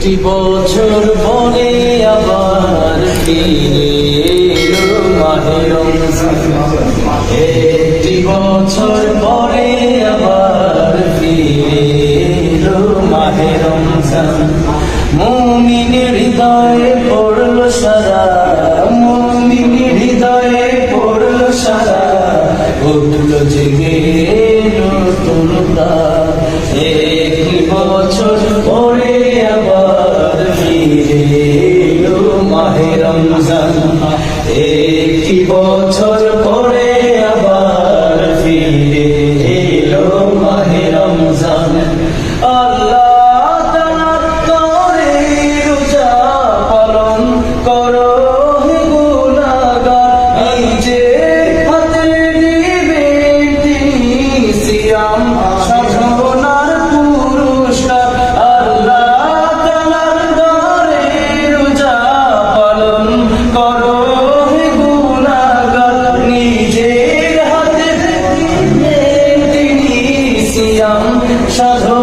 একটি বছর পরে আবার ফিরে একটি বছর পরে আবার ফিরে এলো মাহে রমজান। মুমিন হৃদয়ে পড়ল সারা মুমিন হৃদয়ে পড়ল সারা। উঠল জেগে নতুন। একটি বছর পরে আবার একটি বছর পরে আবার ফিরে এলো মাহে রমজান। আল্লাহ তাআলার করে রোজা পালন করো গুনাহগার। নিজের হাতে নিবেন তিনি সিয়াম সাধনার 찾아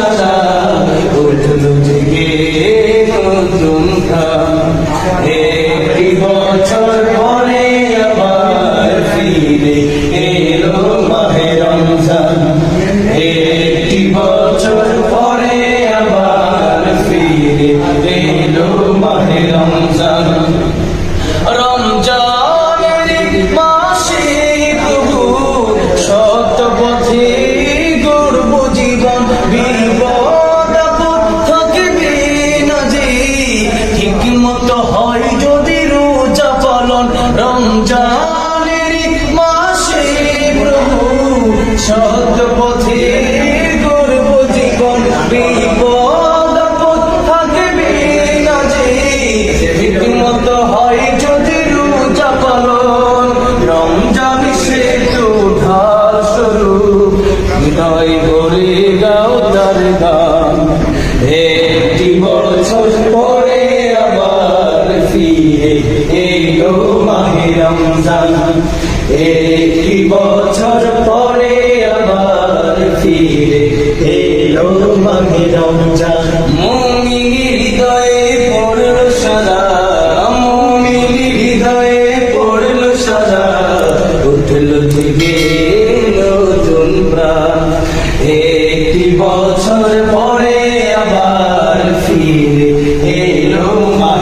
পড়ল সারা গান একটি বছর পরে আবার ফিরে এলো মাহে রমজান। একটি বছর পরে আবার ফিরে এলো মাহে রমজান। উঠল থেকে নতুন প্রাণ।